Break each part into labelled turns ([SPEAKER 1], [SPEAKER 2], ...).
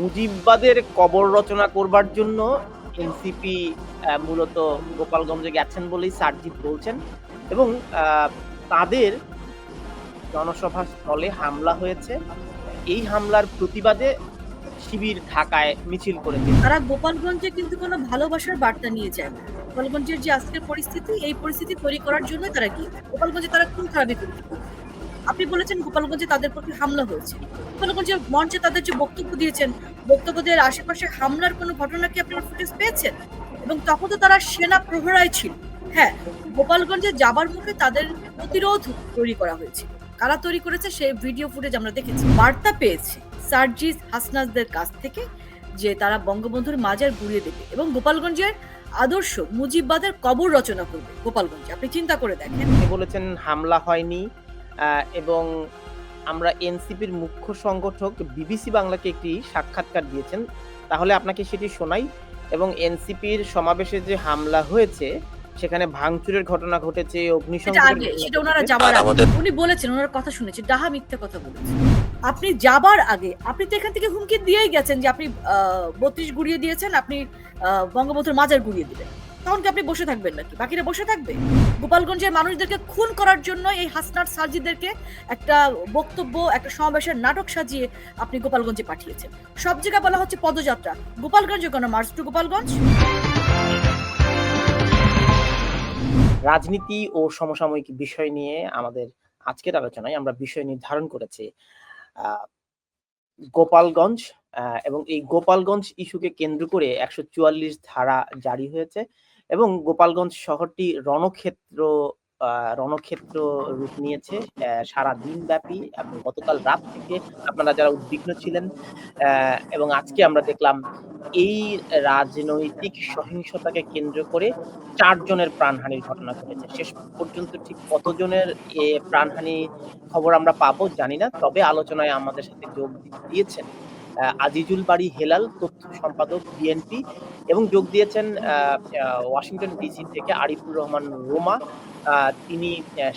[SPEAKER 1] মুজিববাদের কবর রচনা করবার জন্য এনসিপি মূলত গোপালগঞ্জে গেছেন বলেই সারজিৎ বলছেন এবং তাদের জনসভা স্থলে হামলা হয়েছে। এই হামলার প্রতিবাদে শিবির ঢাকায় মিছিল করেছে।
[SPEAKER 2] তারা গোপালগঞ্জে কিন্তু কোনো ভালোবাসার বার্তা নিয়ে যায় গোপালগঞ্জের যে আজকের পরিস্থিতি, এই পরিস্থিতি তৈরি করার জন্য তারা গিয়েছে গোপালগঞ্জে তারা কোন খারাপি করেছে আপনি বলেছেন গোপালগঞ্জে তাদের প্রতি হামলা হয়েছে। গোপালগঞ্জে মঞ্চে তাদের যে বক্তব্য দিয়েছেন বক্তব্য দেওয়ার আশেপাশে হামলার কোনো ঘটনা কি আপনারা ফুটেজ পেয়েছেন? এবং তখন তো তারা সেনা প্রহরায় ছিল। হ্যাঁ গোপালগঞ্জে যাবার মুখে তাদের প্রতিরোধ তৈরি করা হয়েছে। কারা তৈরি করেছে সেই ভিডিও ফুটেজ আমরা দেখেছি। বার্তা পেয়েছে সার্জিস হাসনাজদের কাছ থেকে যে তারা বঙ্গবন্ধুর মাজার গুড়িয়ে দেবে এবং গোপালগঞ্জের আদর্শ মুজিববাদের কবর রচনা করবে গোপালগঞ্জে। আপনি চিন্তা করে দেখেন।
[SPEAKER 1] বলেছেন হামলা হয়নি। এবং আমরা এনসিপির মুখ্য সংগঠক বিবিসি বাংলাকে একটি সাক্ষাৎকার দিয়েছেন। তাহলে আপনাকে সেটি শোনাই। এবং এনসিপির সমাবেশে যে হামলা হয়েছে সেখানে ভাঙচুরের ঘটনা ঘটেছে
[SPEAKER 2] উনি বলেছেন ওনার কথা শুনেছি ডাহা মিথ্যা কথা বলেছেন আপনি যাবার আগে আপনি তো এখান থেকে হুমকি দিয়েই গেছেন যে আপনি বত্রিশ গুড়িয়ে দিয়েছেন আপনি আহ, বঙ্গবন্ধুর মাজার গুড়িয়ে দিবেন তখন কি আপনি বসে থাকবেন নাকি? বাকিরা বসে থাকবে? গোপালগঞ্জের মানুষদেরকে খুন করার জন্য এই হাসনার সার্জিদেরকে একটা বক্তব্য, একটা সমাবেশের নাটক সাজিয়ে আপনি গোপালগঞ্জে পাঠিয়েছেন। সব জায়গায় বলা হচ্ছে পদযাত্রা। গোপালগঞ্জে কোনো মার্চ টু গোপালগঞ্জ?
[SPEAKER 1] রাজনীতি ও সমসাময়িক বিষয় নিয়ে আমাদের আজকের আলোচনায় আমরা বিষয় নির্ধারণ করেছি গোপালগঞ্জ এবং এই গোপালগঞ্জ ইস্যুকে কেন্দ্র করে একশো চুয়াল্লিশ ধারা জারি হয়েছে। এবং গোপালগঞ্জ শহরটি রণক্ষেত্র রণক্ষেত্র রূপ নিয়েছে। সারা দিন ব্যাপী এবং গতকাল রাত থেকে আপনারা যারা উদ্বিগ্ন ছিলেন এবং আজকে আমরা দেখলাম এই রাজনৈতিক সহিংসতাকে কেন্দ্র করে চারজনের প্রাণহানির ঘটনা ঘটেছে। শেষ পর্যন্ত ঠিক কতজনের এ প্রাণহানি খবর আমরা পাবো জানি না, তবে আলোচনায় আমাদের সাথে যোগ দিয়েছেন আজিজুল বাড়ি হেলাল তথ্য সম্পাদক বিএনপি এবং যোগ দিয়েছেন ওয়াশিংটন ডিসি থেকে আরিফুর রহমান রোমা। তিনি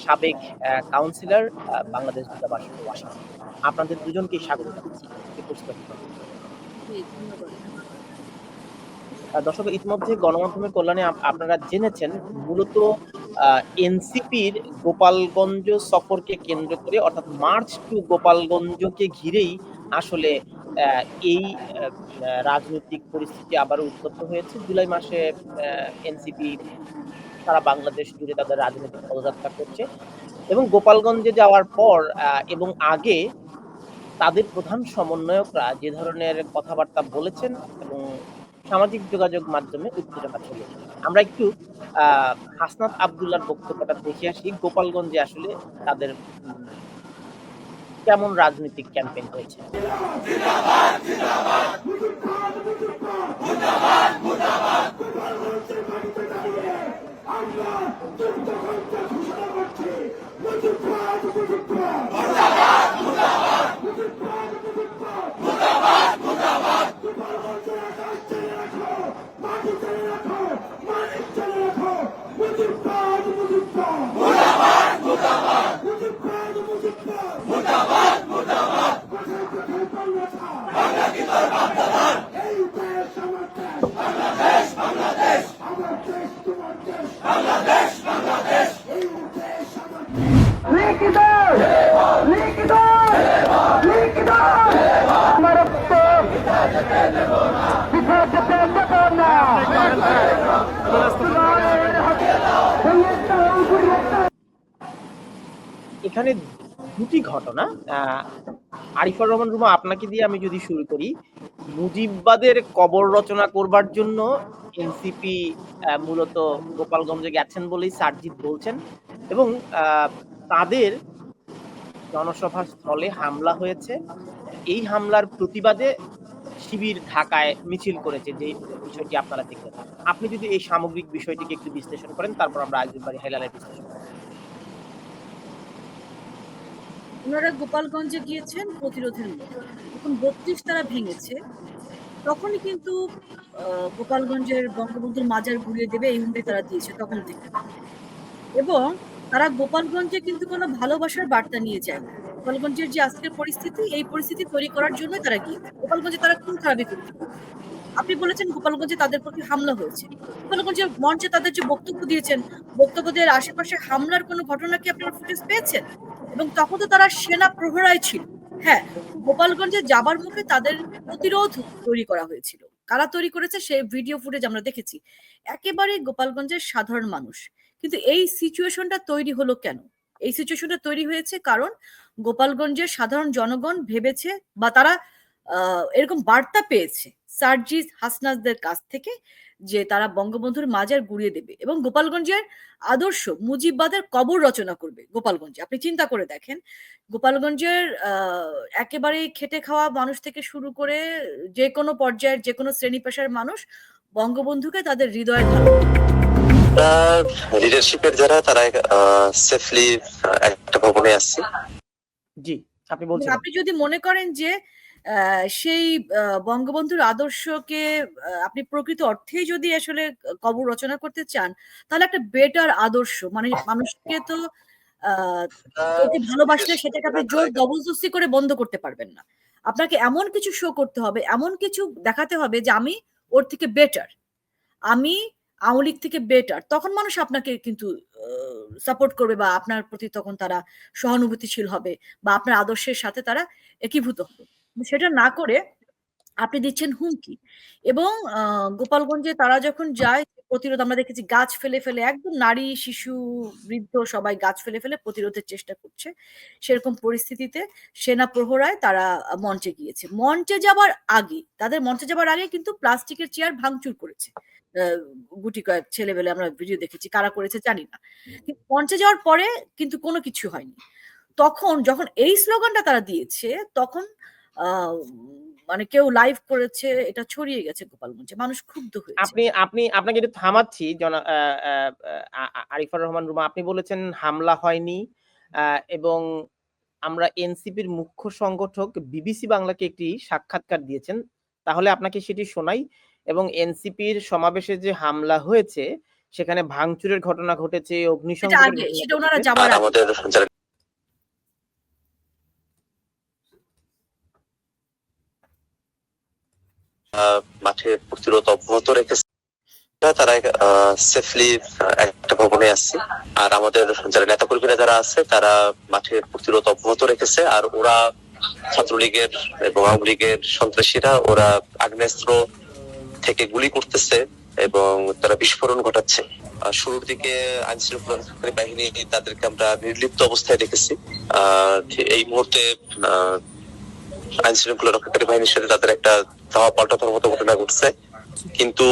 [SPEAKER 1] সাবেক কাউন্সিলর বাংলাদেশ দূতাবাস ওয়াশিংটন। আপনাদের দুজনকে স্বাগত জানাচ্ছি। দর্শক ইতিমধ্যে গণমাধ্যমের কল্যাণে আপনারা জেনেছেন মূলত এনসিপির গোপালগঞ্জ সফরকে কেন্দ্র করে অর্থাৎ মার্চ টু গোপালগঞ্জকে ঘিরেই আসলে এই রাজনৈতিক পরিস্থিতি আবারও উত্তপ্ত হয়েছে। জুলাই মাসে এনসিপি সারা বাংলাদেশ জুড়ে তাদের রাজনৈতিক পদযাত্রা করছে এবং গোপালগঞ্জে যাওয়ার পর এবং আগে তাদের প্রধান সমন্বয়করা যে ধরনের কথাবার্তা বলেছেন এবং সামাজিক যোগাযোগ মাধ্যমে উত্তেজনা ছড়িয়েছে। আমরা একটু আহ, হাসনাত আবদুল্লার বক্তব্যটা দেখে আসি। গোপালগঞ্জে আসলে তাদের কেমন রাজনৈতিক ক্যাম্পেইন হয়েছে
[SPEAKER 3] লিখিত লিখিত লিখিত আমার রক্ত পিছিয়ে যেতে দেব না
[SPEAKER 1] এখানে দুটি ঘটনা আরিফার রহমান রুমা, আপনাকে দিয়ে আমি যদি শুরু করি, মুজিববাদের কবর রচনা করবার জন্য এনসিপি মূলত গোপালগঞ্জে গেছেন বলেই সারজিৎ বলছেন, এবং তাদের জনসভা স্থলে হামলা হয়েছে। এই হামলার প্রতিবাদে শিবির ঢাকায় মিছিল করেছে, যে বিষয়টি আপনারা দেখলেন আপনি যদি এই সামগ্রিক বিষয়টিকে একটু বিশ্লেষণ করেন, তারপর আমরা আয়োজন বাড়ি হেলালের বিশ্লেষণ।
[SPEAKER 2] ওনারা গোপালগঞ্জে গিয়েছেন প্রতিরোধের যখন বত্রিশ তারা ভেঙেছে, তখনই কিন্তু গোপালগঞ্জের বঙ্গবন্ধুর মাজার ঘুরিয়ে দেবে এই হুমকি তারা দিয়েছে তখন থেকে। এবং তারা গোপালগঞ্জে কিন্তু কোনো ভালোবাসার বার্তা নিয়ে যায় না। গোপালগঞ্জের যে আজকের পরিস্থিতি, এই পরিস্থিতি তৈরি করার জন্য তারা গিয়েছে গোপালগঞ্জে তারা কোন খারাপি আপনি বলেছেন গোপালগঞ্জে তাদের প্রতি হামলা হয়েছে। গোপালগঞ্জের মঞ্চে তাদের যে বক্তব্য দিয়েছেন বক্তব্য দেওয়ার আশেপাশে হামলার কোনো ঘটনা কি আপনারা ফুটেজ পেয়েছেন? এবং তখন তো তারা সেনা প্রহরায় ছিল। হ্যাঁ গোপালগঞ্জে যাবার মুখে তাদের প্রতিরোধ তৈরি করা হয়েছিল। কারা তৈরি করেছে সেই ভিডিও ফুটেজ আমরা দেখেছি। একেবারে গোপালগঞ্জের সাধারণ মানুষ। কিন্তু এই সিচুয়েশনটা তৈরি হলো কেন? এই সিচুয়েশনটা তৈরি হয়েছে কারণ গোপালগঞ্জের সাধারণ জনগণ ভেবেছে বা তারা এরকম বার্তা পেয়েছে সার্জিস হাসনাজদের কাছ থেকে যে তারা বঙ্গবন্ধুর মাজার গুড়িয়ে দেবে এবং গোপালগঞ্জের আদর্শ মুজিববাদের কবর রচনা করবে গোপালগঞ্জে। আপনি চিন্তা করে দেখেন গোপালগঞ্জের আহ, একেবারেই খেটে খাওয়া মানুষ থেকে শুরু করে যে কোনো পর্যায়ের যে কোনো শ্রেণি পেশার মানুষ বঙ্গবন্ধুকে তাদের হৃদয়ে ধারণ
[SPEAKER 4] লিডারশিপের যারা তারা সেফলি একটা ভবনে আসছে।
[SPEAKER 1] জি আপনি বলছেন।
[SPEAKER 2] আপনি যদি মনে করেন যে আহ, সেই আহ, বঙ্গবন্ধুর আদর্শকে আপনি প্রকৃত অর্থেই যদি আসলে কবর রচনা করতে চান তাহলে একটা বেটার আদর্শ মানে মানুষকে তো ভালোবাসলে সেটাকে আপনি জোর জবরদস্তি করে বন্ধ করতে পারবেন না। আপনাকে এমন কিছু শো করতে হবে এমন কিছু দেখাতে হবে যে আমি ওর থেকে বেটার আমি আওয়ামী লীগ থেকে বেটার তখন মানুষ আপনাকে কিন্তু সাপোর্ট করবে বা আপনার প্রতি তখন তারা সহানুভূতিশীল হবে বা আপনার আদর্শের সাথে তারা একীভূত হবে। সেটা না করে আপনি দিচ্ছেন হুমকি এবং গোপালগঞ্জে তারা যখন যায়, প্রতিরোধ আমরা দেখেছি গাছ ফেলে ফেলে, একদম নারী, শিশু, বৃদ্ধ সবাই গাছ ফেলে ফেলে প্রতিরোধের চেষ্টা করছে। সেরকম পরিস্থিতিতে সেনা প্রহরায় তারা মঞ্চে গিয়েছে। মঞ্চে যাবার আগে, তাদের মঞ্চে যাবার আগে কিন্তু প্লাস্টিকের চেয়ার ভাঙচুর করেছে। গুটি কয়েক ছেলেবেলে আমরা ভিডিও দেখেছি কারা করেছে জানি না। কিন্তু মঞ্চে যাওয়ার পরে কিন্তু কোনো কিছু হয়নি। তখন যখন এই স্লোগানটা তারা দিয়েছে তখন মানে কেউ লাইভ করেছে এটা ছড়িয়ে গেছে গোপালগঞ্জে। মানুষ ক্ষুব্ধ হয়েছে।
[SPEAKER 1] আপনি আপনি আপনাকে একটু থামাচ্ছি আরিফার রহমান রুমা আপনি বলেছেন হামলা হয়নি আহ, এবং আমরা এনসিপির মুখ্য সংগঠক বিবিসি বাংলাকে একটি সাক্ষাৎকার দিয়েছেন। তাহলে আপনাকে সেটি শোনাই। এবং এনসিপির সমাবেশে যে হামলা হয়েছে সেখানে ভাঙচুরের ঘটনা ঘটেছে
[SPEAKER 4] আহ, মাঠে প্রতিরোধ অব্যাহত রেখেছে তারা সেফলি একটা ভবনে আসছে আর আমাদের যারা নেতা কর্মীরা যারা আছে তারা মাঠে প্রতিরোধ অব্যাহত রেখেছে। আর ওরা ছাত্রলীগের এবং আওয়ামী লীগের সন্ত্রাসীরা ওরা আগ্নেয়াস্ত্র থেকে গুলি করতেছে এবং তারা বিস্ফোরণ ঘটাচ্ছে। শুরুর দিকে আইন শৃঙ্খলা বাহিনী তাদেরকে আমরা নির্লিপ্ত অবস্থায় আহ, এই মুহূর্তে আইন শৃঙ্খলা রক্ষাকারী বাহিনীর সাথে তাদের একটা ধাওয়া পাল্টানোর মতো ঘটনা ঘটছে। কিন্তু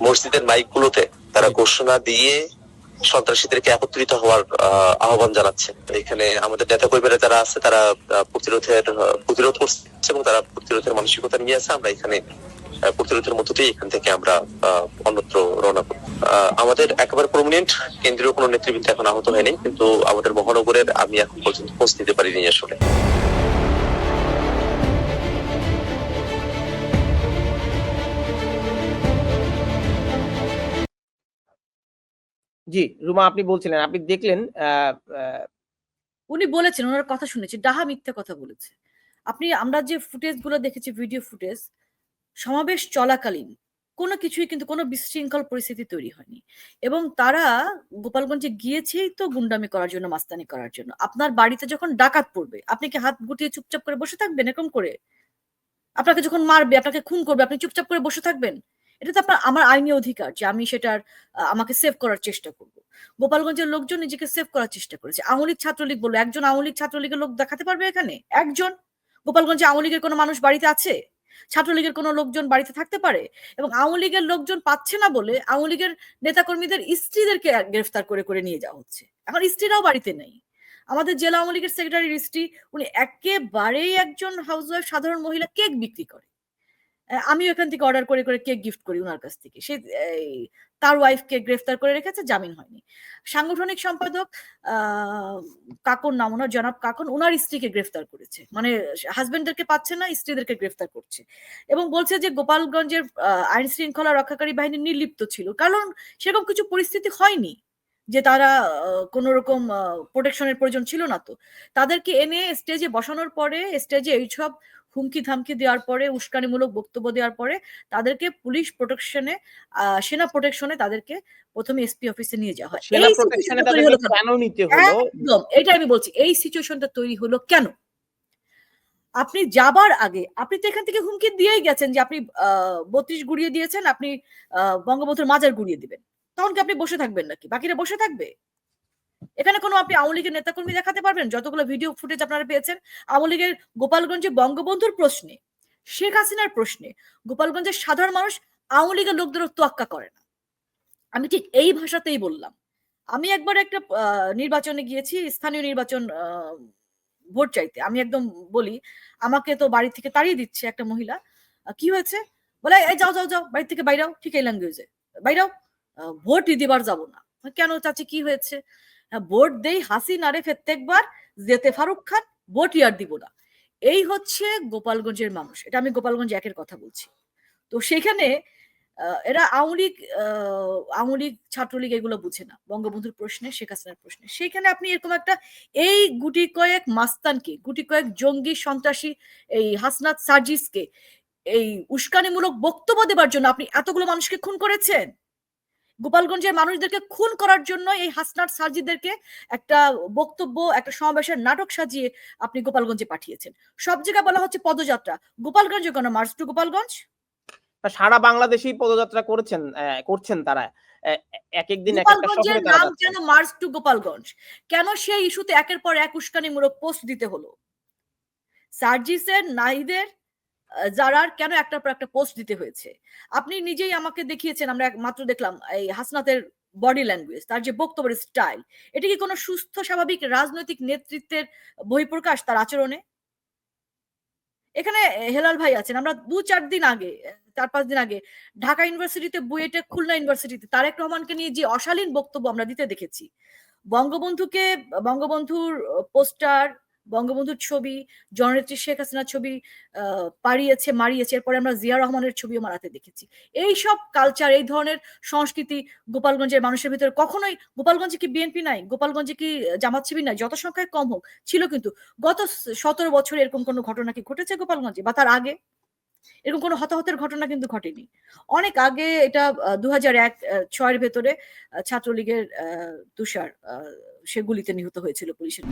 [SPEAKER 4] মসজিদের মাইক গুলোতে তারা ঘোষণা দিয়ে সন্ত্রাসীদেরকে একত্রিত হওয়ার আহ, আহ্বান জানাচ্ছে। এখানে আমাদের নেতা কর্মীরা যারা আছে তারা প্রতিরোধের প্রতিরোধ করছে এবং তারা প্রতিরোধের মানসিকতা নিয়ে আছে। আমরা এখানে প্রতিরোধের মধ্য দিয়ে এখান থেকে আমরা আহ, অন্যত্র রওনা করি আহ, আমাদের একেবারে প্রমিনেন্ট কেন্দ্রীয় কোনো নেতৃবৃন্দ এখন আহত হয়নি কিন্তু আমাদের মহানগরের আমি এখন পর্যন্ত পৌঁছ দিতে পারিনি আসলে।
[SPEAKER 1] জি রুমা আপনি বলছিলেন আপনি দেখলেন আহ, আহ,
[SPEAKER 2] উনি বলেছেন ওনার কথা শুনেছি ডাহা মিথ্যা কথা বলেছে। আপনি আমরা যে ফুটেজগুলো দেখেছি ভিডিও ফুটেজ সমাবেশ চলাকালীন কোনো কিছুই কিন্তু কোনো বিশৃঙ্খল পরিস্থিতি তৈরি হয়নি। এবং তারা গোপালগঞ্জে গিয়েছেই তো গুন্ডামি করার জন্য, মাস্তানি করার জন্য। আপনার বাড়িতে যখন ডাকাত পড়বে, আপনি কি হাত গুটিয়ে চুপচাপ করে বসে থাকবেন এরকম করে? আপনাকে যখন মারবে, আপনাকে খুন করবে, আপনি চুপচাপ করে বসে থাকবেন? এটা তো আপনার, আমার আইনি অধিকার যে আমি সেটার আমাকে সেভ করার চেষ্টা করব। গোপালগঞ্জের লোকজন নিজেকে সেভ করার চেষ্টা করেছে। আওয়ামী লীগ ছাত্রলীগ বলল, একজন আওয়ামী লীগ ছাত্রলীগের লোক দেখাতে পারবে এখানে? একজন? গোপালগঞ্জে আওয়ামী লীগের কোনো মানুষ বাড়িতে আছে? ছাত্রলীগের কোনো লোকজন বাড়িতে থাকতে পারে? এবং আওয়ামী লীগের লোকজন পাচ্ছে না বলে আওয়ামী লীগের নেতাকর্মীদের স্ত্রীদেরকে গ্রেফতার করে করে নিয়ে যাওয়া হচ্ছে। এখন স্ত্রীরাও বাড়িতে নেই। আমাদের জেলা আওয়ামী লীগের সেক্রেটারির স্ত্রী, উনি একেবারেই একজন হাউসওয়াইফ সাধারণ মহিলা কেক বিক্রি করে। আহ, আমিও এখান থেকে অর্ডার করে করে কেক গিফট করি ওনার কাছ থেকে। সে তার ওয়াইফকে গ্রেফতার করে রেখেছে জামিন হয়নি। সাংগঠনিক সম্পাদক কাকন নাম ওনার জনাব কাকন ওনার স্ত্রীকে গ্রেফতার করেছে। মানে হাজবেন্ডদেরকে পাচ্ছে না স্ত্রীদেরকে গ্রেফতার করছে। এবং বলছে যে গোপালগঞ্জের আইন শৃঙ্খলা রক্ষাকারী বাহিনী নির্লিপ্ত ছিল। কারণ সেরকম কিছু পরিস্থিতি হয়নি। যে তারা কোন রকম প্রোটেকশনের প্রয়োজন ছিল না তো। তাদেরকে এনে স্টেজে বসানোর পরে স্টেজে এইসব হুমকি ধামকি দেওয়ার পরে উস্কানিমূলক বক্তব্য দেওয়ার পরে তাদেরকে পুলিশ প্রোটেকশনে সেনা প্রোটেকশনে তাদেরকে প্রথমে এসপি অফিসে নিয়ে যাওয়া হয়। একদম এটা আমি বলছি এই সিচুয়েশনটা তৈরি হলো কেন? আপনি যাবার আগে আপনি তো এখান থেকে হুমকি দিয়েই গেছেন যে আপনি আহ বত্রিশ গুড়িয়ে দিয়েছেন আপনি আহ, বঙ্গবন্ধুর মাজার গুড়িয়ে দিবেন। তখন কি আপনি বসে থাকবেন নাকি? বাকিরা বসে থাকবে? এখানে কোনো আপনি আওয়ামী লীগের নেতাকর্মী দেখাতে পারবেন? যতগুলো ভিডিও ফুটেজ আপনারা পেয়েছেন, আওয়ামী লীগের গোপালগঞ্জে বঙ্গবন্ধুর প্রশ্নে, শেখ হাসিনার প্রশ্নে, গোপালগঞ্জের সাধারণ মানুষ আওয়ামী লীগের লোকদেরও তোয়াক্কা করে না। আমি ঠিক এই ভাষাতেই বললাম। আমি একবার একটা নির্বাচনে গিয়েছি, স্থানীয় নির্বাচন ভোট চাইতে। আমি একদম বলি, আমাকে তো বাড়ি থেকে তাড়িয়ে দিচ্ছে একটা মহিলা। কি হয়েছে? বলে, এই যাও যাও যাও, বাড়ি থেকে বাইরাও ঠিক এই ল্যাঙ্গুয়েজে বাইরাও ভোট দিবার যাব না। কেন চাচি কি হয়েছে? আহ, ভোট দেই হাসি হাসিনারে প্রত্যেকবার যেতে ফারুক খান ভোট ইয়ার দিব না। এই হচ্ছে গোপালগঞ্জের মানুষ। এটা আমি গোপালগঞ্জ একের কথা বলছি। তো সেখানে এরা আওয়ামী লীগ ছাত্রলীগ এগুলো বুঝে না বঙ্গবন্ধুর প্রশ্নে শেখ হাসিনার প্রশ্নে। সেখানে আপনি এরকম একটা এই গুটি কয়েক মাস্তানকে গুটি কয়েক জঙ্গি সন্ত্রাসী এই হাসনাত সার্জিসকে এই উস্কানিমূলক বক্তব্য দেবার জন্য আপনি এতগুলো মানুষকে খুন করেছেন? গোপালগঞ্জের মানুষদেরকে খুন করার জন্য এই হাসনাত সার্জিদেরকে একটা বক্তব্য একটা সমাবেশের নাটক সাজিয়ে আপনি গোপালগঞ্জে পাঠিয়েছেন। সব জায়গায় বলা হচ্ছে পদযাত্রা। গোপালগঞ্জে কেন মার্চ টু গোপালগঞ্জ?
[SPEAKER 1] সারা বাংলাদেশেই পদযাত্রা করেছেন করছেন তারা। এক এক দিন এক একটা
[SPEAKER 2] গোপালগঞ্জের
[SPEAKER 1] শহরে
[SPEAKER 2] নাম কেন মার্চ টু গোপালগঞ্জ? কেন সেই ইস্যুতে একের পর এক উস্কানিমূলক পোস্ট দিতে হলো? সার্জিসের নাহিদের আহ, জারার কেন একটার পর একটা পোস্ট দিতে হয়েছে? আপনি নিজেই আমাকে দেখিয়েছেন, আমরা মাত্র দেখলাম, এই হাসনাতের বডি ল্যাঙ্গুয়েজ তার যে বক্তব্যের স্টাইল এটা কি কোনো সুস্থ, স্বাভাবিক রাজনৈতিক নেতৃত্বের বহিঃপ্রকাশ তার আচরণে? এখানে হেলাল ভাই আছেন, আমরা দু চার দিন আগে চার পাঁচ দিন আগে ঢাকা ইউনিভার্সিটিতে বুয়েটে খুলনা ইউনিভার্সিটিতে তারেক রহমানকে নিয়ে যে অশালীন বক্তব্য আমরা দিতে দেখেছি, বঙ্গবন্ধুকে, বঙ্গবন্ধুর পোস্টার বঙ্গবন্ধুর ছবি, জননেত্রী শেখ হাসিনার ছবি পাড়িয়েছে, মারিয়েছে, এরপরে আমরা জিয়া রহমানের ছবিও মারাতে দেখেছি। এই সব কালচার এই ধরনের সংস্কৃতি গোপালগঞ্জের মানুষের ভিতরে কখনোই, গোপালগঞ্জে কি বিএনপি নাই? গোপালগঞ্জে কি জামাত শিবির নাই? যত সংখ্যায় কম হোক, ছিল কিন্তু। গত সতেরো বছরে এরকম কোনো ঘটনা কি ঘটেছে গোপালগঞ্জে বা তার আগে? এরকম কোনো হতাহতের ঘটনা কিন্তু ঘটেনি। অনেক আগে এটা দু হাজার এক ছয়ের ভেতরে ছাত্রলীগের তুষার সে গুলিতে নিহত হয়েছিল পুলিশের।